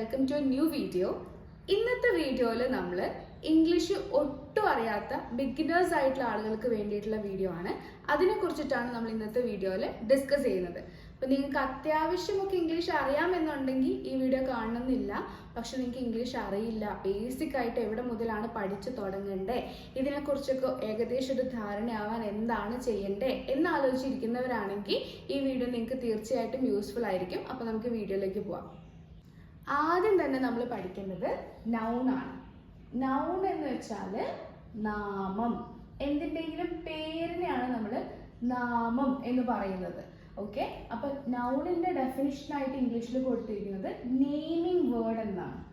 Welcome to new video ഇന്നത്തെ വീഡിയോയിൽ നമ്മൾ ഇംഗ്ലീഷ് ഒട്ടും അറിയാത്ത ബിഗിനേഴ്സ് ആയിട്ടുള്ള ആളുകൾക്ക് വേണ്ടിയിട്ടുള്ള വീഡിയോ ആണ്. അതിനെ കുറിച്ചിട്ടാണ് നമ്മൾ ഇന്നത്തെ വീഡിയോയിൽ ഡിസ്കസ് ചെയ്യുന്നത്. അപ്പോൾ നിങ്ങൾക്ക് അത്യാവശ്യമൊക്കെ ഇംഗ്ലീഷ് അറിയാമെന്നുണ്ടെങ്കിൽ ഈ വീഡിയോ കാണണമെന്നില്ല. പക്ഷെ നിങ്ങൾക്ക് ഇംഗ്ലീഷ് അറിയില്ല. ബേസിക് ആയിട്ട് എവിടെ മുതലാണ് പഠിച്ചു തുടങ്ങണ്ടേ? ഇതിനെക്കുറിച്ചൊക്കെ ഏകദേശം ഒരു ധാരണയാവാൻ എന്താണ് ചെയ്യണ്ടേ എന്ന് ആലോചിച്ചിരിക്കുന്നവരാണെങ്കിൽ ഈ വീഡിയോ നിങ്ങൾക്ക് തീർച്ചയായിട്ടും യൂസ്ഫുൾ ആയിരിക്കും. അപ്പോൾ നമുക്ക് വീഡിയോയിലേക്ക് പോവാം. ആദ്യം തന്നെ നമ്മൾ പഠിക്കേണ്ടത് നൗൺ ആണ്. നൗൺ എന്ന് വെച്ചാൽ നാമം. എന്തിന്റെങ്കിലും പേരിനെയാണ് നമ്മൾ നാമം എന്ന് പറയുന്നത്. ഓക്കെ അപ്പൊ നൗണിന്റെ ഡെഫിനിഷൻ ആയിട്ട് ഇംഗ്ലീഷിൽ കൊടുത്തിരിക്കുന്നത് നെയ്മിങ് വേർഡ് എന്നാണ്.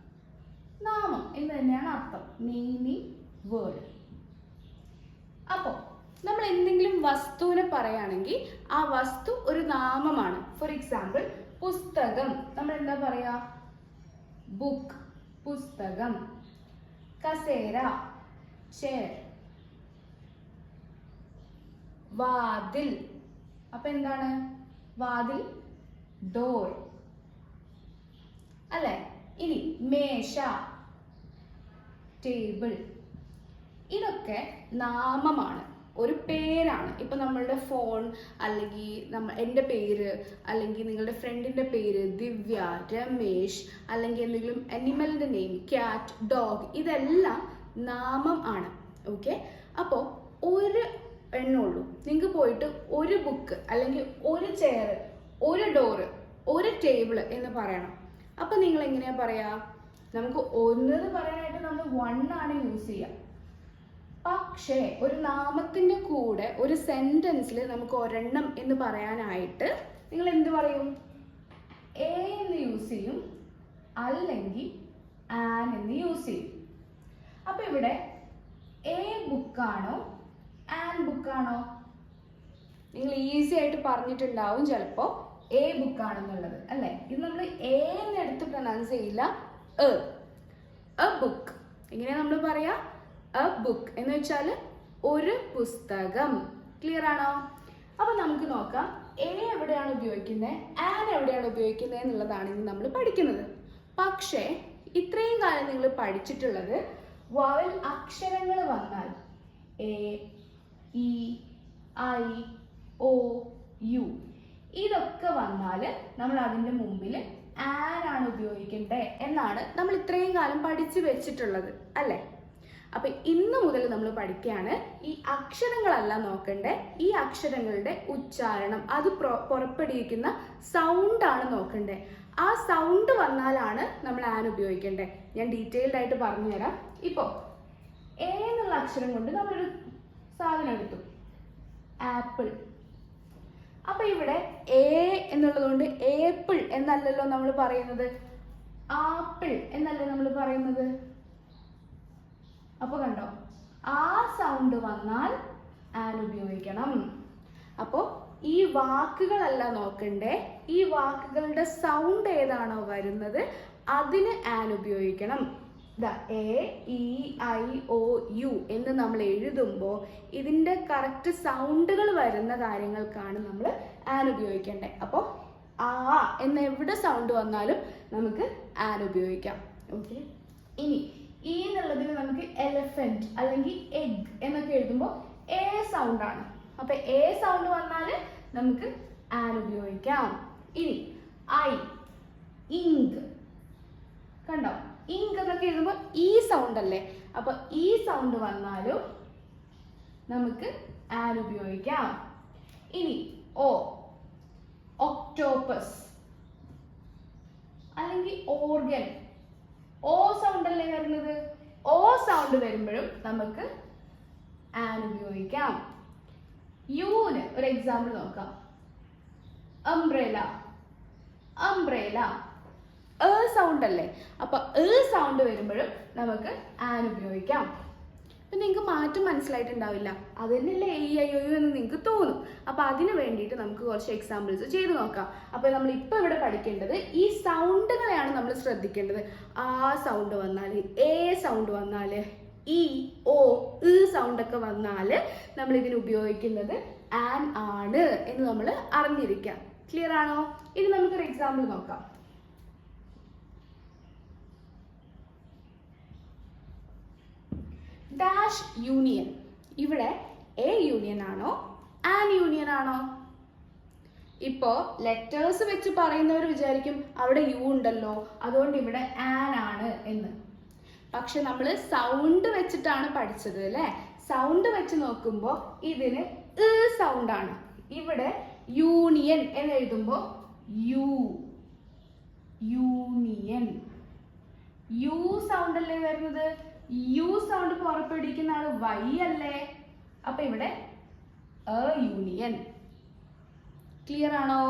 നാമം എന്ന് തന്നെയാണ് അർത്ഥം. നെയ്മിങ് വേർഡ് അപ്പോൾ നമ്മൾ എന്തെങ്കിലും വസ്തുവിനെ പറയുകയാണെങ്കിൽ ആ വസ്തു ഒരു നാമമാണ്. ഫോർ എക്സാമ്പിൾ പുസ്തകം. നമ്മൾ എന്താ പറയാ? ബുക്ക് പുസ്തകം കസേര ചെയർ വാതിൽ. അപ്പൊ എന്താണ്? വാതിൽ ഡോർ അല്ലെ? ഇനി മേശ ടേബിൾ ഇതൊക്കെ നാമമാണ്. ഒരു പേരാണ്. ഇപ്പൊ നമ്മളുടെ ഫോൺ അല്ലെങ്കിൽ നമ്മ എന്റെ പേര് അല്ലെങ്കിൽ നിങ്ങളുടെ ഫ്രണ്ടിന്റെ പേര് ദിവ്യ രമേശ് അല്ലെങ്കിൽ എന്തെങ്കിലും അനിമലിന്റെ നെയിം ക്യാറ്റ് ഡോഗ് ഇതെല്ലാം നാമം ആണ്. ഓക്കെ അപ്പോൾ ഒരു എണ്ണുള്ളൂ നിങ്ങൾക്ക് പോയിട്ട് ഒരു ബുക്ക് അല്ലെങ്കിൽ ഒരു ചെയർ ഒരു ഡോറ് ഒരു ടേബിൾ എന്ന് പറയണം. അപ്പൊ നിങ്ങൾ എങ്ങനെയാ പറയാ? നമുക്ക് ഒന്ന് പറയാനായിട്ട് നമ്മൾ വൺ ആണ് യൂസ് ചെയ്യുക പക്ഷേ ഒരു നാമത്തിന്റെ കൂടെ ഒരു സെന്റൻസിൽ നമുക്ക് ഒരെണ്ണം എന്ന് പറയാനായിട്ട് നിങ്ങൾ എന്ത് പറയും? എ എന്ന് യൂസ് ചെയ്യും അല്ലെങ്കിൽ ആൻ എന്ന് യൂസ് ചെയ്യും. അപ്പൊ ഇവിടെ എ ബുക്കാണോ ആൻ ബുക്കാണോ നിങ്ങൾ ഈസി ആയിട്ട് പറഞ്ഞിട്ടുണ്ടാവും ചിലപ്പോൾ എ ബുക്കാണെന്നുള്ളത് അല്ലേ? ഇത് നമ്മൾ എ എന്ന് എടുത്ത് പ്രൊനൗൺസ് ചെയ്യില്ല എ ബുക്ക് ഇങ്ങനെ നമ്മൾ പറയാ എ ബുക്ക് എന്ന് വെച്ചാൽ ഒരു പുസ്തകം. ക്ലിയർ ആണോ? അപ്പൊ നമുക്ക് നോക്കാം എ എവിടെയാണ് ഉപയോഗിക്കുന്നത് ആൻ എവിടെയാണ് ഉപയോഗിക്കുന്നത് എന്നുള്ളതാണ് ഇന്ന് നമ്മൾ പഠിക്കുന്നത്. പക്ഷേ ഇത്രയും കാലം നിങ്ങൾ പഠിച്ചിട്ടുള്ളത് വവൽ അക്ഷരങ്ങൾ വന്നാൽ A E I O U ഇതൊക്കെ വന്നാൽ നമ്മൾ അതിന്റെ മുമ്പിൽ ആണ് ഉപയോഗിക്കേണ്ടത് എന്നാണ് നമ്മൾ ഇത്രയും കാലം പഠിച്ചു വെച്ചിട്ടുള്ളത് അല്ലേ? അപ്പൊ ഇന്ന് മുതൽ നമ്മൾ പഠിക്കുകയാണ് ഈ അക്ഷരങ്ങളല്ല നോക്കണ്ടേ ഈ അക്ഷരങ്ങളുടെ ഉച്ചാരണം. അത് പുറപ്പെടുവിക്കുന്ന ആണ് നോക്കണ്ടേ. ആ സൗണ്ട് വന്നാലാണ് നമ്മൾ ആൻ ഉപയോഗിക്കേണ്ടത് ഞാൻ ഡീറ്റെയിൽഡ് ആയിട്ട് പറഞ്ഞുതരാം. ഇപ്പോ എ എന്നുള്ള അക്ഷരം കൊണ്ട് നമ്മളൊരു സാധനം എടുത്തു. ആപ്പിൾ. അപ്പൊ ഇവിടെ എ എന്നുള്ളത് കൊണ്ട് ഏപ്പിൾ എന്നല്ലല്ലോ നമ്മൾ പറയുന്നത്. ആപ്പിൾ എന്നല്ലേ നമ്മൾ പറയുന്നത്? അപ്പൊ കണ്ടോ? ആ സൗണ്ട് വന്നാൽ ആൻ ഉപയോഗിക്കണം. അപ്പോൾ ഈ വാക്കുകളല്ല നോക്കണ്ടേ. ഈ വാക്കുകളുടെ സൗണ്ട് ഏതാണോ വരുന്നത് അതിന് ആൻ ഉപയോഗിക്കണം. The A E I O U എന്ന് നമ്മൾ എഴുതുമ്പോൾ ഇതിന്റെ കറക്റ്റ് സൗണ്ടുകൾ വരുന്ന കാര്യങ്ങൾക്കാണ് നമ്മൾ ആൻ ഉപയോഗിക്കേണ്ടത് അപ്പോൾ ആ എന്ന് എവിടെ സൗണ്ട് വന്നാലും നമുക്ക് ആൻ ഉപയോഗിക്കാം. ഓക്കെ ഇനി ഈ എന്നുള്ളതിൽ നമുക്ക് എലഫന്റ് അല്ലെങ്കിൽ എഗ് എന്നൊക്കെ എഴുതുമ്പോൾ എ സൗണ്ട് ആണ്. അപ്പൊ എ സൗണ്ട് വന്നാൽ നമുക്ക് ആൻ ഉപയോഗിക്കാം. ഇനി ഐ ഇങ്ക് കണ്ടോ? ഇങ്ക് എന്നൊക്കെ എഴുതുമ്പോൾ ഈ സൗണ്ട് അല്ലേ? അപ്പൊ ഈ സൗണ്ട് വന്നാലും നമുക്ക് ആൻ ഉപയോഗിക്കാം. ഇനി ഓ ഒക്ടോപ്പസ് അല്ലെങ്കിൽ ഓർഗൻ ഓ സൗണ്ട് അല്ലേ വരുന്നത്? ഓ സൗണ്ട് വരുമ്പോഴും നമുക്ക് ആൻ ഉപയോഗിക്കാം. യൂന് ഒരു എക്സാമ്പിൾ നോക്കാം. അംബ്രേല അംബ്രേല എ സൗണ്ട് അല്ലേ? അപ്പൊ എ സൗണ്ട് വരുമ്പോഴും നമുക്ക് ആൻ ഉപയോഗിക്കാം. അപ്പൊ നിങ്ങൾക്ക് മാറ്റം മനസ്സിലായിട്ടുണ്ടാവില്ല. അത് തന്നെയല്ലേ ഈ അയ്യോ എന്ന് നിങ്ങൾക്ക് തോന്നും. അപ്പൊ അതിന് വേണ്ടിയിട്ട് നമുക്ക് കുറച്ച് എക്സാമ്പിൾസ് ചെയ്ത് നോക്കാം. അപ്പോൾ നമ്മൾ ഇപ്പോൾ ഇവിടെ പഠിക്കേണ്ടത് ഈ സൗണ്ടുകളെയാണ് നമ്മൾ ശ്രദ്ധിക്കേണ്ടത്. ആ സൗണ്ട് വന്നാൽ എ സൗണ്ട് വന്നാൽ ഇ ഓ ഇ സൗണ്ട് ഒക്കെ വന്നാൽ നമ്മൾ ഇതിന് ഉപയോഗിക്കുന്നത് ആൻ ആണ് എന്ന് നമ്മൾ അറിഞ്ഞിരിക്കാം. ക്ലിയർ ആണോ? ഇനി നമുക്കൊരു എക്സാമ്പിൾ നോക്കാം. ഡാഷ് യൂണിയൻ ഇവിടെ എ യൂണിയൻ ആണോ? ആൻ യൂണിയൻ ആണോ? ഇപ്പോ ലെറ്റേഴ്സ് വെച്ച് പറയുന്നവർ വിചാരിക്കും അവിടെ യു ഉണ്ടല്ലോ. അതുകൊണ്ട് ഇവിടെ ആൻ ആണ് എന്ന്. പക്ഷെ നമ്മൾ സൗണ്ട് വെച്ചിട്ടാണ് പഠിച്ചത് അല്ലേ? സൗണ്ട് വെച്ച് നോക്കുമ്പോൾ ഇതിന് സൗണ്ട് ആണ്. ഇവിടെ യൂണിയൻ എന്ന് എഴുതുമ്പോൾ യു യൂണിയൻ യു സൗണ്ട് അല്ലേ വരുന്നത്? യു സൗണ്ട് പുറപ്പെടുവിക്കുന്ന ആൾ വൈ അല്ലേ? അപ്പൊ ഇവിടെ എ യൂണിയൻ ക്ലിയർ ആണോ?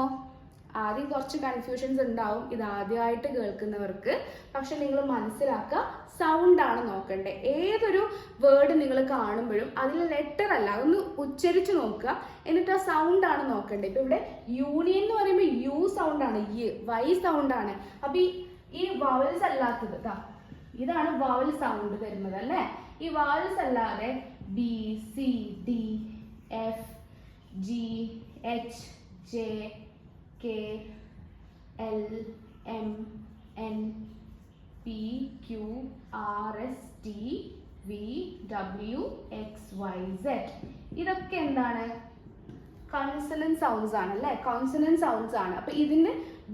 ആദ്യം കുറച്ച് കൺഫ്യൂഷൻസ് ഉണ്ടാവും. ഇത് ആദ്യമായിട്ട് കേൾക്കുന്നവർക്ക്. പക്ഷെ നിങ്ങൾ മനസ്സിലാക്കുക സൗണ്ട് ആണ് നോക്കണ്ടേ. ഏതൊരു വേർഡ് നിങ്ങൾ കാണുമ്പോഴും അതിൽ ലെറ്റർ അല്ല ഒന്ന് ഉച്ചരിച്ച് നോക്കുക. എന്നിട്ട് ആ സൗണ്ട് ആണ് നോക്കണ്ടേ. ഇപ്പൊ ഇവിടെ യൂണിയൻ എന്ന് പറയുമ്പോൾ യു സൗണ്ട് ആണ് ഈ വൈ സൗണ്ട് ആണ്. അപ്പൊ ഈ ഈ വവൽസ് അല്ലാത്തത് ഇതാണ് വവൽ സൗണ്ട് തരുന്നത് അല്ലേ? ഈ വവൽസ് അല്ലാതെ B C D F G H J K L M N P Q R S T V W X Y Z ഇതൊക്കെ എന്താണ്? കൗൺസിലൻ സൗണ്ട്സ് ആണ് അല്ലേ? കൗൺസിലൻ സൗണ്ട്സ് ആണ്. അപ്പൊ ഇതിന്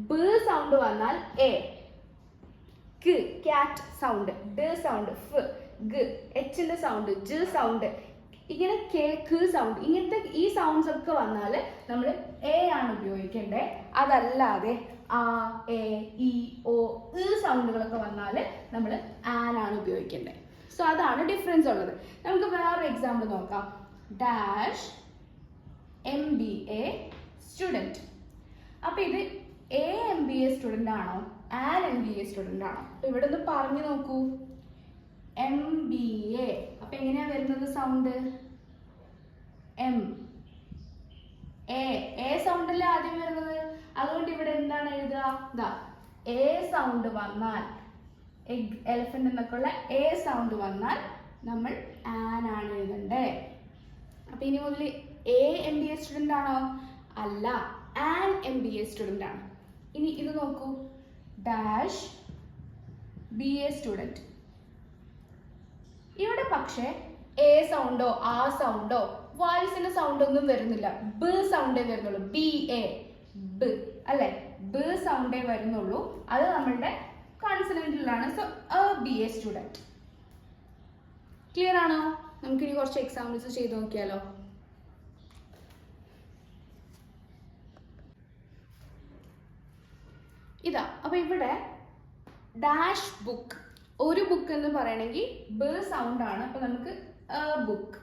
ബ് സൗണ്ട് വന്നാൽ എ ക്യാറ്റ് സൗണ്ട് ഡ് സൗണ്ട് ഫ് ഗ എച്ചിന്റെ സൗണ്ട് ജ് സൗണ്ട് ഇങ്ങനെ കെ സൗണ്ട് ഇങ്ങനത്തെ ഈ സൗണ്ട്സ് ഒക്കെ വന്നാൽ നമ്മൾ എ ആണ് ഉപയോഗിക്കേണ്ടത് അതല്ലാതെ ആ എ ഇ ഒ ഇ സൗണ്ടുകളൊക്കെ വന്നാൽ നമ്മൾ ആൻ ആണ് ഉപയോഗിക്കേണ്ടത് സോ അതാണ് ഡിഫറൻസ് ഉള്ളത്. നമുക്ക് വേറൊരു എക്സാമ്പിൾ നോക്കാം. Dash M B A student അപ്പോൾ ഇത് a M B A student ആണോ? An M B A student ആണ്. അപ്പോൾ ഇവിടെ ഒന്ന് പറഞ്ഞു നോക്കൂ. എം ബി എ അപ്പം എങ്ങനെയാണ് വരുന്നത് sound M A A sound അല്ലേ ആദ്യം വരുന്നത്? അതുകൊണ്ട് ഇവിടെ എന്താണ് എഴുതുക? ഇതാ എ സൗണ്ട് വന്നാൽ എഗ് എന്നൊക്കെ ഉള്ള എ സൗണ്ട് വന്നാൽ നമ്മൾ ആൻ ആണ് എഴുതണ്ടേ. അപ്പൊ ഇനി മുതൽ a M B A student ആണോ? അല്ല an M B A student ആണ്. ഇനി ഇത് നോക്കൂ. ഡാഷ് ബി എ സ്റ്റുഡന്റ് ഇവിടെ പക്ഷേ എ സൗണ്ടോ ആ സൗണ്ടോ വോയിസിന്റെ സൗണ്ട് ഒന്നും വരുന്നില്ല. ബ് സൗണ്ടേ വരുന്നുള്ളൂ. ബി എ ബ് അല്ലെ? ബ് സൗണ്ടേ വരുന്നുള്ളൂ. അത് നമ്മളുടെ കോൺസണന്റിലാണ് so a B A student clear ആണോ? നമുക്കിനി കുറച്ച് എക്സാമ്പിൾസ് ചെയ്ത് നോക്കിയാലോ. ഇതാ അപ്പൊ ഇവിടെ ഡാഷ് ബുക്ക് ഒരു ബുക്ക് എന്ന് പറയണമെങ്കിൽ ബ സൗണ്ട് ആണ്. അപ്പൊ നമുക്ക് a book.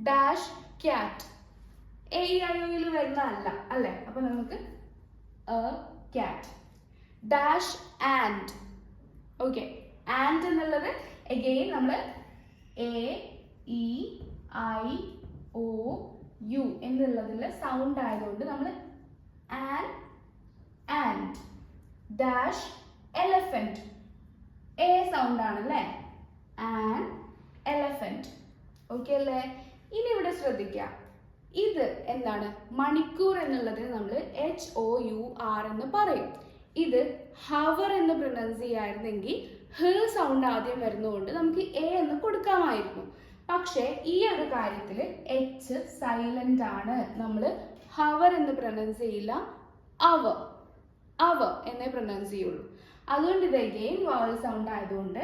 Dash cat. A ഐയിൽ വരുന്ന അല്ല അല്ലെ? അപ്പൊ നമുക്ക് a cat. Dash and. Okay and എന്നുള്ളത് എഗെയിൻ നമ്മൾ A E I O U എന്നുള്ളതിൽ സൗണ്ട് ആയതുകൊണ്ട് നമ്മൾ and and. Dash elephant A sound ആണല്ലേ ആൻ എലഫന്റ് ഓക്കെ അല്ലേ? ഇനി ഇവിടെ ശ്രദ്ധിക്കുക ഇത് എന്താണ്? മണിക്കൂർ എന്നുള്ളതിന് നമ്മൾ എച്ച് ഒ യു ആർ എന്ന് പറയും. ഇത് ഹവർ എന്ന് പ്രൊനൗൺസ് ചെയ്യായിരുന്നെങ്കിൽ ഹ് സൗണ്ട് ആദ്യം വരുന്നതുകൊണ്ട് നമുക്ക് എ എന്ന് കൊടുക്കാമായിരുന്നു. പക്ഷേ ഈ ഒരു കാര്യത്തിൽ എച്ച് സൈലന്റ് ആണ്. നമ്മൾ ഹവർ എന്ന് പ്രൊനൗൺസ് ചെയ്യില്ല. അവർ അവർ എന്നേ പ്രൊനൗൺസ് ചെയ്യുള്ളൂ. അതുകൊണ്ട് ഇത് അഗെയിൻ വാവൽ സൗണ്ട് ആയതുകൊണ്ട്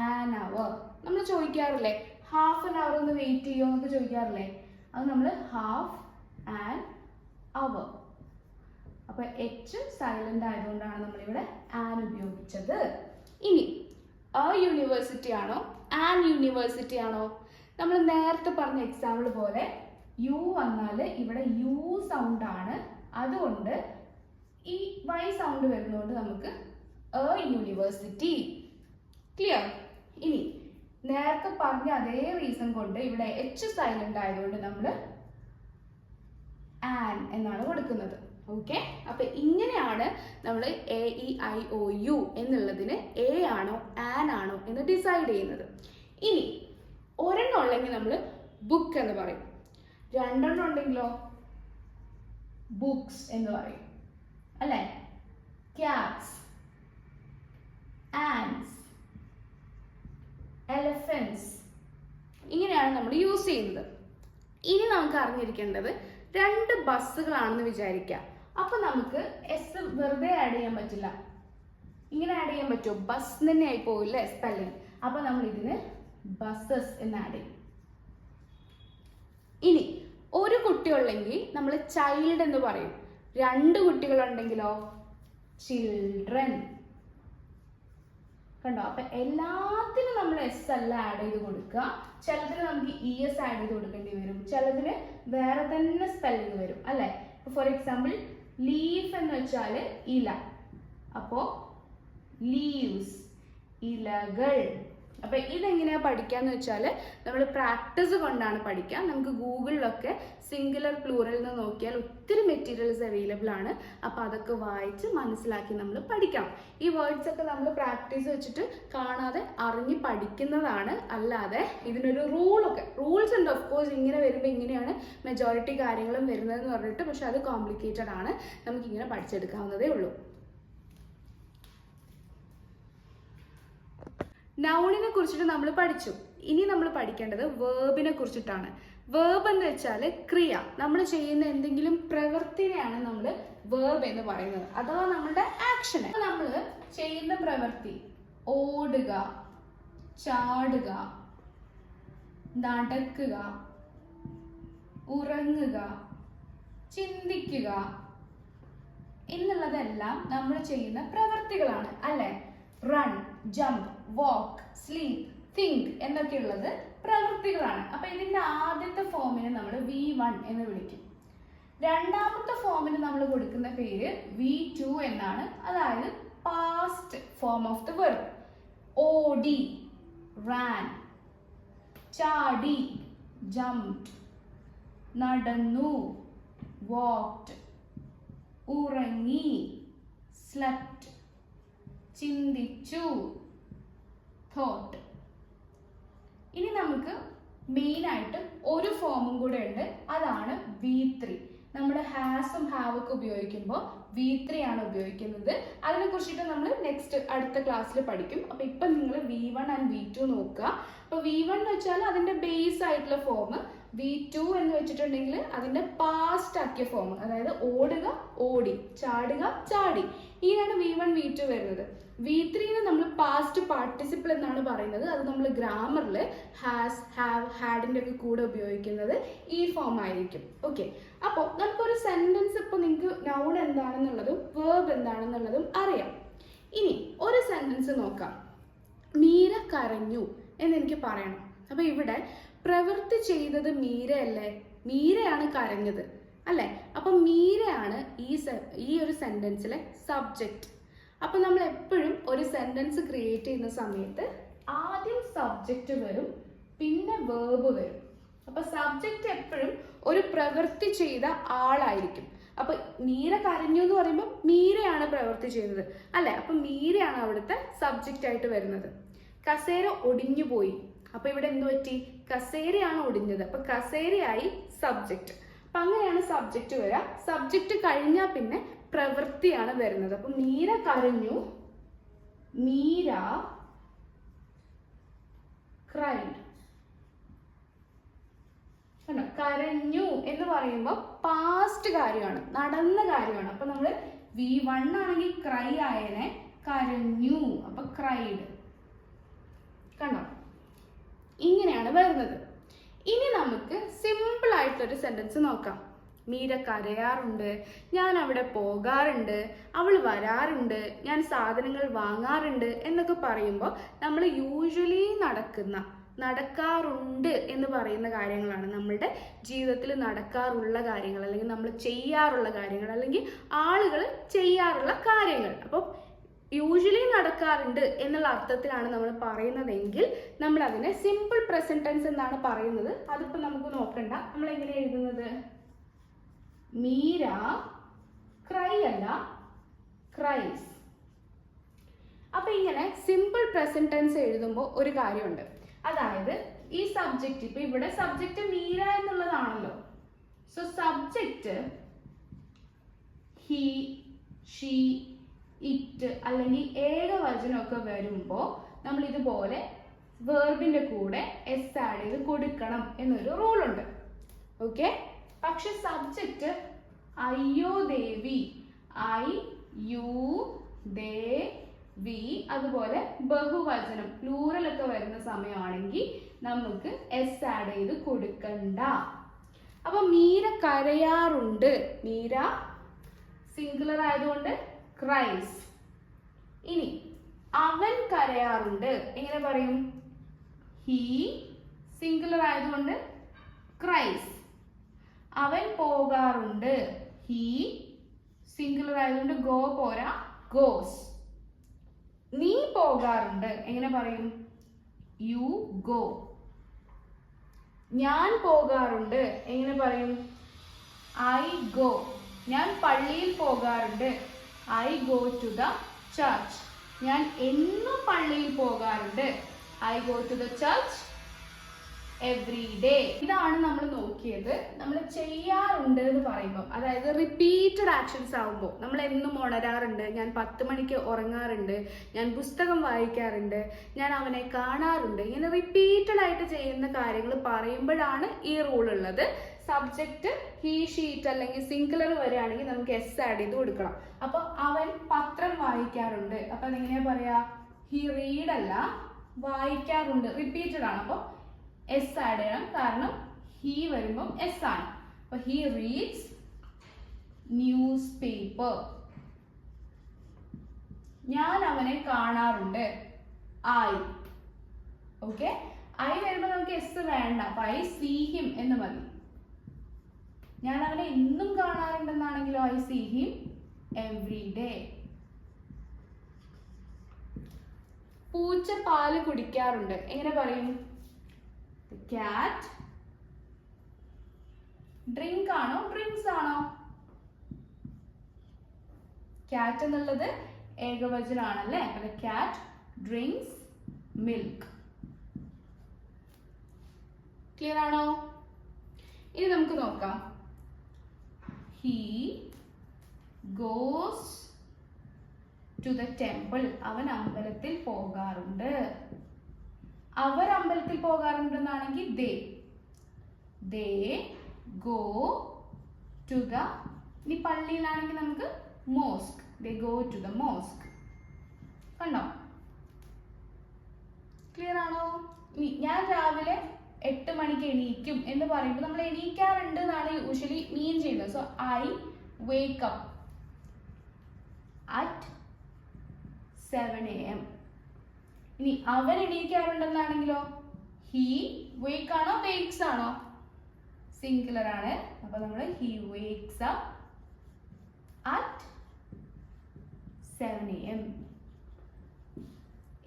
ആൻ അവർ നമ്മൾ ചോദിക്കാറില്ലേ ഹാഫ് ആൻ അവർ ഒന്ന് വെയിറ്റ് ചെയ്യുമോ എന്നൊക്കെ ചോദിക്കാറില്ലേ? അത് നമ്മൾ ഹാഫ് ആൻ അവർ അപ്പൊ എച്ച് സൈലന്റ് ആയതുകൊണ്ടാണ് നമ്മളിവിടെ ആൻ ഉപയോഗിച്ചത്. ഇനി എ യൂണിവേഴ്സിറ്റി ആണോ ആൻ യൂണിവേഴ്സിറ്റി ആണോ? നമ്മൾ നേരത്തെ പറഞ്ഞ എക്സാമ്പിൾ പോലെ യു വന്നാൽ ഇവിടെ യു സൗണ്ട് ആണ്. അതുകൊണ്ട് ഈ വൈ സൗണ്ട് വരുന്നതുകൊണ്ട് നമുക്ക് എ യൂണിവേഴ്സിറ്റി ക്ലിയർ ഇനി നേരത്തെ പറഞ്ഞ അതേ റീസൺ കൊണ്ട് ഇവിടെ എച്ച് സൈലന്റ് ആയതുകൊണ്ട് നമ്മൾ ആൻ എന്നാണ് കൊടുക്കുന്നത്. ഓക്കെ അപ്പൊ ഇങ്ങനെയാണ് നമ്മൾ A E I O U എന്നുള്ളതിന് എ ആണോ ആൻ ആണോ എന്ന് ഡിസൈഡ് ചെയ്യുന്നത്. ഇനി ഒരെണ്ണം ഉണ്ടെങ്കിൽ നമ്മൾ ബുക്ക് എന്ന് പറയും. രണ്ടെണ്ണം ഉണ്ടെങ്കിലോ? ബുക്സ് എന്ന് പറയും. അല്ലേ? ക്യാറ്റ്സ് ആൻഡ്സ് എലഫൻസ് ഇങ്ങനെയാണ് നമ്മൾ യൂസ് ചെയ്യുന്നത്. ഇനി നമുക്ക് അറിഞ്ഞിരിക്കേണ്ടത് രണ്ട് ബസ്സുകളാണെന്ന് വിചാരിക്കാം. അപ്പൊ നമുക്ക് എസ് വെറുതെ ആഡ് ചെയ്യാൻ പറ്റില്ല. ഇങ്ങനെ ആഡ് ചെയ്യാൻ പറ്റുമോ? ബസ് തന്നെ ആയി പോയില്ലേ സ്പെല്ലിംഗ് അപ്പൊ നമ്മൾ ഇതിന് ബസ്സസ് എന്ന് ആഡ് ചെയ്യും. ഇനി ഒരു കുട്ടിയുള്ളെങ്കിൽ നമ്മൾ ചൈൽഡ് എന്ന് പറയും. രണ്ട് കുട്ടികളുണ്ടെങ്കിലോ? ചിൽഡ്രൻ കണ്ടോ? അപ്പൊ എല്ലാത്തിനും നമ്മൾ എസ് അല്ല ആഡ് ചെയ്ത് കൊടുക്കുക. ചിലതിന് നമുക്ക് ഇ എസ് ആഡ് ചെയ്ത് കൊടുക്കേണ്ടി വരും. ചിലതിന് വേറെ തന്നെ സ്പെല്ലിങ് വരും. അല്ലെ? ഫോർ എക്സാമ്പിൾ ലീഫ് എന്ന് വെച്ചാൽ ഇല. അപ്പോ ലീവ്സ് ഇലകൾ. അപ്പൊ ഇതെങ്ങനെയാ പഠിക്കാന്ന് വെച്ചാൽ നമ്മൾ പ്രാക്ടീസ് കൊണ്ടാണ് പഠിക്കുക. നമുക്ക് ഗൂഗിളിലൊക്കെ സിംഗുലർ പ്ലൂറൽ എന്ന് നോക്കിയാൽ ഒത്തിരി മെറ്റീരിയൽസ് അവൈലബിൾ ആണ്. അപ്പോൾ അതൊക്കെ വായിച്ച് മനസ്സിലാക്കി നമ്മൾ പഠിക്കാം. ഈ വേർഡ്സ് ഒക്കെ നമ്മൾ പ്രാക്ടീസ് വെച്ചിട്ട് കാണാതെ അറിഞ്ഞ് പഠിക്കുന്നതാണ്. അല്ലാതെ ഇതിനൊരു റൂളൊക്കെ റൂൾസ് ഉണ്ട് ഓഫ് കോഴ്സ് ഇങ്ങനെ വരുമ്പോൾ ഇങ്ങനെയാണ് മെജോറിറ്റി കാര്യങ്ങളും വരുന്നതെന്ന് പറഞ്ഞിട്ട് പക്ഷെ അത് കോംപ്ലിക്കേറ്റഡ് ആണ്. നമുക്ക് ഇങ്ങനെ പഠിച്ചെടുക്കാവുന്നതേ ഉള്ളൂ. നൗണിനെ കുറിച്ചിട്ട് നമ്മൾ പഠിച്ചു. ഇനി നമ്മൾ പഠിക്കേണ്ടത് വേർബിനെ കുറിച്ചിട്ടാണ്. വേർബ് എന്ന് വെച്ചാൽ ക്രിയ. നമ്മൾ ചെയ്യുന്ന എന്തെങ്കിലും പ്രവൃത്തിനെയാണ് നമ്മൾ വേർബ് എന്ന് പറയുന്നത്. അഥവാ നമ്മളുടെ ആക്ഷന് നമ്മൾ ചെയ്യുന്ന പ്രവൃത്തി ഓടുക ചാടുക നടക്കുക ഉറങ്ങുക ചിന്തിക്കുക എന്നുള്ളതെല്ലാം നമ്മൾ ചെയ്യുന്ന പ്രവൃത്തികളാണ് അല്ലെ? Run jump walk sleep think എന്നൊക്കെയുള്ളത് പ്രവൃത്തികളാണ് അപ്പൊ ഇതിന്റെ ആദ്യത്തെ ഫോമിനെ നമ്മൾ വി വൺ എന്ന് വിളിക്കും. രണ്ടാമത്തെ ഫോമിന് നമ്മൾ കൊടുക്കുന്ന പേര് വി ടു എന്നാണ്. അതായത് past form of the verb D ran ചാടി ജംപ്ഡ് നടന്നു വാക്ഡ് ഉറങ്ങി സ്ലപ്റ്റ് ചിന്തിച്ചു തോട്ട് ഇനി നമുക്ക് മെയിൻ ആയിട്ട് ഒരു ഫോമും കൂടെ ഉണ്ട്. അതാണ് വി ത്രീ നമ്മൾ ഹാസും ഹാവൊക്കെ ഉപയോഗിക്കുമ്പോൾ വി ത്രീ ആണ് ഉപയോഗിക്കുന്നത്. അതിനെ കുറിച്ചിട്ട് നമ്മൾ നെക്സ്റ്റ് അടുത്ത ക്ലാസ്സിൽ പഠിക്കും. അപ്പൊ ഇപ്പൊ നിങ്ങൾ V one and V two നോക്കുക. അപ്പൊ വി വൺ എന്ന് വെച്ചാൽ അതിന്റെ ബേസ് ആയിട്ടുള്ള ഫോം വി ടു എന്ന് വെച്ചിട്ടുണ്ടെങ്കിൽ അതിന്റെ പാസ്റ്റ് ആക്കിയ ഫോം അതായത് ഓടുക ഓടി ചാടുക ചാടി. ഈ രണ്ട് വി വൺ വി ടു വരുന്നത്. വി ത്രീനെ നമ്മൾ പാസ്റ്റ് പാർട്ടിസിപ്പിൾ എന്നാണ് പറയുന്നത്. അത് നമ്മൾ ഗ്രാമറിൽ ഹാസ് ഹാവ് ഹാഡിന്റെ ഒക്കെ കൂടെ ഉപയോഗിക്കുന്നത് ഈ ഫോം ആയിരിക്കും. ഓക്കെ അപ്പോൾ നമുക്കൊരു സെന്റൻസ് ഇപ്പോൾ നിങ്ങൾക്ക് നൗൺ എന്താണെന്നുള്ളതും വേർബ് എന്താണെന്നുള്ളതും അറിയാം. ഇനി ഒരു സെന്റൻസ് നോക്കാം. മീര കരഞ്ഞു എന്നെനിക്ക് പറയണം. അപ്പോൾ ഇവിടെ പ്രവൃത്തി ചെയ്തത് മീരയല്ലേ? മീരയാണ് കരഞ്ഞത്. അല്ലേ? അപ്പം മീരയാണ് ഈ ഈ ഒരു സെന്റൻസിലെ സബ്ജക്റ്റ് അപ്പൊ നമ്മൾ എപ്പോഴും ഒരു സെന്റൻസ് ക്രിയേറ്റ് ചെയ്യുന്ന സമയത്ത് ആദ്യം സബ്ജക്റ്റ് വരും പിന്നെ വേർബ് വരും. അപ്പൊ സബ്ജക്റ്റ് എപ്പോഴും ഒരു പ്രവൃത്തി ചെയ്ത ആളായിരിക്കും. അപ്പൊ മീര കരഞ്ഞു എന്ന് പറയുമ്പോൾ മീരയാണ് പ്രവൃത്തി ചെയ്യുന്നത് അല്ലെ? അപ്പൊ മീരയാണ് അവിടുത്തെ സബ്ജക്റ്റ് ആയിട്ട് വരുന്നത്. കസേര ഒടിഞ്ഞു പോയി. അപ്പൊ ഇവിടെ എന്ത് പറ്റി? കസേരയാണ് ഒടിഞ്ഞത്. അപ്പൊ കസേരയായി സബ്ജക്റ്റ് അപ്പൊ അങ്ങനെയാണ് സബ്ജക്റ്റ് വരിക സബ്ജക്റ്റ് കഴിഞ്ഞാൽ പിന്നെ പ്രവൃത്തിയാണ് വരുന്നത്. അപ്പൊ മീര കരഞ്ഞു. മീര ക്രൈഡ് കരഞ്ഞു എന്ന് പറയുമ്പോൾ പാസ്റ്റ് കാര്യമാണ് നടന്ന കാര്യമാണ്. അപ്പൊ നമ്മൾ വി വൺ ആണെങ്കിൽ ക്രൈ ആയനെ കരഞ്ഞു. അപ്പൊ ക്രൈഡ് കണ്ടോ? ഇങ്ങനെയാണ് വരുന്നത്. ഇനി നമുക്ക് സിമ്പിൾ ആയിട്ടൊരു സെന്റൻസ് നോക്കാം. മീര കരയാറുണ്ട്. ഞാൻ അവിടെ പോകാറുണ്ട്. അവൾ വരാറുണ്ട്. ഞാൻ സാധനങ്ങൾ വാങ്ങാറുണ്ട് എന്നൊക്കെ പറയുമ്പോൾ നമ്മൾ യൂഷ്വലി നടക്കുന്ന നടക്കാറുണ്ട് എന്ന് പറയുന്ന കാര്യങ്ങളാണ് നമ്മളുടെ ജീവിതത്തിൽ നടക്കാറുള്ള കാര്യങ്ങൾ അല്ലെങ്കിൽ നമ്മൾ ചെയ്യാറുള്ള കാര്യങ്ങൾ അല്ലെങ്കിൽ ആളുകൾ ചെയ്യാറുള്ള കാര്യങ്ങൾ. അപ്പോൾ യൂഷ്വലി നടക്കാറുണ്ട് എന്നുള്ള അർത്ഥത്തിലാണ് നമ്മൾ പറയുന്നതെങ്കിൽ നമ്മൾ അതിനെ സിമ്പിൾ പ്രസന്റ് ടെൻസ് എന്നാണ് പറയുന്നത്. അതിപ്പോൾ നമുക്ക് നോക്കണ്ട. നമ്മൾ എങ്ങനെ എഴുതുന്നത്? മീര ക്രൈ അല്ല ക്രൈസ്. അപ്പൊ ഇങ്ങനെ സിമ്പിൾ പ്രസന്റ് ടെൻസ് എഴുതുമ്പോൾ ഒരു കാര്യമുണ്ട്. അതായത് ഈ സബ്ജക്റ്റ് ഇപ്പൊ ഇവിടെ subject Meera എന്നുള്ളതാണല്ലോ. So subject he she it അല്ലെങ്കിൽ ഏകവചനമൊക്കെ വരുമ്പോൾ നമ്മൾ ഇതുപോലെ വേർബിന്റെ കൂടെ എസ് ആഡ് ചെയ്ത് കൊടുക്കണം എന്നൊരു റൂളുണ്ട് ഓക്കെ പക്ഷെ സബ്ജക്റ്റ് അയ്യോ ദേവി ഐ യു ദേ വി അതുപോലെ ബഹുവചനം പ്ലൂറൽ ഒക്കെ വരുന്ന സമയമാണെങ്കിൽ നമുക്ക് എസ് ആഡ് ചെയ്ത് കൊടുക്കണ്ട. അപ്പൊ മീര കരയാറുണ്ട്. മീര സിംഗുലർ ആയതുകൊണ്ട് ക്രൈസ് ഇനി അവൻ കരയാറുണ്ട്. എങ്ങനെ പറയും? ഹീ സിംഗുലർ ആയതുകൊണ്ട് ക്രൈസ് അവൻ പോകാറുണ്ട്. ഹീ സിംഗുലർ ആയതുകൊണ്ട് ഗോ പോരാ. ഗോസ് നീ പോകാറുണ്ട്. എങ്ങനെ പറയും? യു ഗോ ഞാൻ പോകാറുണ്ട്. എങ്ങനെ പറയും? ഐ ഗോ ഞാൻ പള്ളിയിൽ പോകാറുണ്ട്. I go to the church ഞാൻ എന്നും പള്ളിയിൽ പോകാറുണ്ട്. I go to the church every day ഇതാണ് നമ്മൾ നോക്കിയത്. നമ്മൾ ചെയ്യാറുണ്ട് എന്ന് പറയുമ്പോൾ അതായത് റിപ്പീറ്റഡ് ആക്ഷൻസ് ആകുമ്പോൾ നമ്മൾ എന്നും ഉണരാറുണ്ട്. ഞാൻ പത്ത് മണിക്ക് ഉറങ്ങാറുണ്ട്. ഞാൻ പുസ്തകം വായിക്കാറുണ്ട്. ഞാൻ അവനെ കാണാറുണ്ട്. ഇങ്ങനെ റിപ്പീറ്റഡ് ആയിട്ട് ചെയ്യുന്ന കാര്യങ്ങൾ പറയുമ്പോഴാണ് ഈ റൂൾ ഉള്ളത്. സബ്ജക്റ്റ് ഹീ ഷീറ്റ് അല്ലെങ്കിൽ സിംഗുലർ വരികയാണെങ്കിൽ നമുക്ക് എസ് ആഡ് ചെയ്ത് കൊടുക്കണം. അപ്പോൾ അവൻ പത്രം വായിക്കാറുണ്ട്. അപ്പൊ അതെങ്ങനെയാ പറയാ? ഹി റീഡ് അല്ല വായിക്കാറുണ്ട്. റിപ്പീറ്റഡ് ആണ്. അപ്പോൾ എസ് ആഡ് ചെയ്യണം കാരണം ഹി വരുമ്പം എസ് ആണ്. അപ്പൊ ഹി റീഡ്സ് ന്യൂസ് പേപ്പർ ഞാൻ അവനെ കാണാറുണ്ട്. ഐ ഓക്കെ ഐ വരുമ്പോൾ നമുക്ക് എസ് വേണ്ട. അപ്പൊ ഐ സീ ഹിം എന്ന് മതി ഞാൻ അവനെ എന്നും കാണാറുണ്ടെന്നാണെങ്കിലോ? I see him every day പൂച്ച പാൽ കുടിക്കാറുണ്ട്. എങ്ങനെ പറയും? ക്യാറ്റ് ഡ്രിങ്ക് ആണോ? ഡ്രിങ്ക്സ് ആണോ? കാറ്റ് എന്നുള്ളത് ഏകവചനാണല്ലേ? അപ്പൊ കാറ്റ് ഡ്രിങ്ക്സ് മിൽക്ക് ക്ലിയർ ആണോ? ഇനി നമുക്ക് നോക്കാം. He goes to the temple അവൻ അമ്പലത്തിൽ പോകാറുണ്ട്. അവർ അമ്പലത്തിൽ പോകാറുണ്ടെന്നാണെങ്കിൽ they. They go to the ഇനി പള്ളിയിലാണെങ്കിൽ നമുക്ക് mosque. They go to the mosque. കണ്ടോ? ക്ലിയർ ആണോ? ഞാൻ രാവിലെ എട്ട് മണിക്ക് എണീക്കും എന്ന് പറയുമ്പോൾ നമ്മൾ എണീക്കാറുണ്ട് എന്നാണ് യൂഷ്വലി മീൻ ചെയ്യുന്നത്. So I wake up at seven A M ഇനി അവൻ എണീക്കാറുണ്ടെന്നാണെങ്കിലോ? ഹി വേക്ക് ആണോ വേക്സ് ആണോ? സിംഗുലർ ആണ്. അപ്പൊ നമ്മൾ he wakes at seven A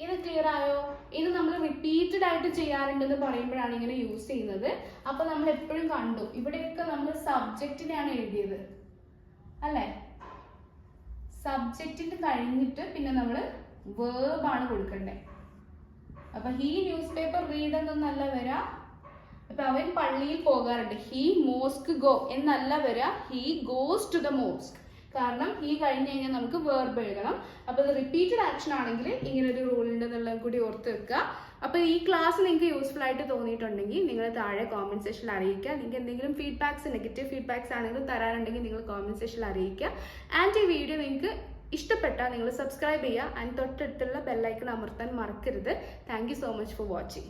ഇത് ക്ലിയർ ആയോ? ഇത് നമ്മൾ റിപ്പീറ്റഡ് ആയിട്ട് ചെയ്യാറുണ്ടെന്ന് പറയുമ്പോഴാണ് ഇങ്ങനെ യൂസ് ചെയ്യുന്നത്. അപ്പൊ നമ്മൾ എപ്പോഴും കണ്ടു. ഇവിടെയൊക്കെ നമ്മൾ സബ്ജക്റ്റിനെയാണ് എഴുതിയത്. അല്ലേ? സബ്ജക്റ്റിന് കഴിഞ്ഞിട്ട് പിന്നെ നമ്മൾ വേർബാണ് ആണ് കൊടുക്കണ്ടേ. അപ്പൊ ഹീ ന്യൂസ് പേപ്പർ റീഡ് എന്നല്ല വരാ. അപ്പൊ അവൻ പള്ളിയിൽ പോകാറുണ്ട്. ഹീ മോസ്ക് ഗോ എന്നല്ല വരാ. He goes to the mosque കാരണം ഹീ കഴിഞ്ഞ് കഴിഞ്ഞാൽ നമുക്ക് വേർബ് എഴുതണം. അപ്പോൾ റിപ്പീറ്റഡ് ആക്ഷൻ ആണെങ്കിൽ ഇങ്ങനെ ഒരു റൂൾ ഉണ്ടെന്നുള്ളത് കൂടി ഓർത്ത് വെക്കുക. അപ്പോൾ ഈ ക്ലാസ് നിങ്ങൾക്ക് യൂസ്ഫുൾ ആയിട്ട് തോന്നിയിട്ടുണ്ടെങ്കിൽ നിങ്ങൾ താഴെ കോമെന്റ് സെക്ഷനിൽ അറിയിക്കുക. നിങ്ങൾക്ക് എന്തെങ്കിലും ഫീഡ്ബാക്സ് നെഗറ്റീവ് ഫീഡ്ബാക്സ് ആണെങ്കിലും തരാനുണ്ടെങ്കിൽ നിങ്ങൾ കോമെന്റ് സെക്ഷനിൽ അറിയിക്കുക. ആൻഡ് ഈ വീഡിയോ നിങ്ങൾക്ക് ഇഷ്ടപ്പെട്ടാൽ നിങ്ങൾ സബ്സ്ക്രൈബ് ചെയ്യുക ആൻഡ് തൊട്ടടുത്തുള്ള ബെല്ലൈക്കൺ അമർത്താൻ മറക്കരുത്. Thank so much for watching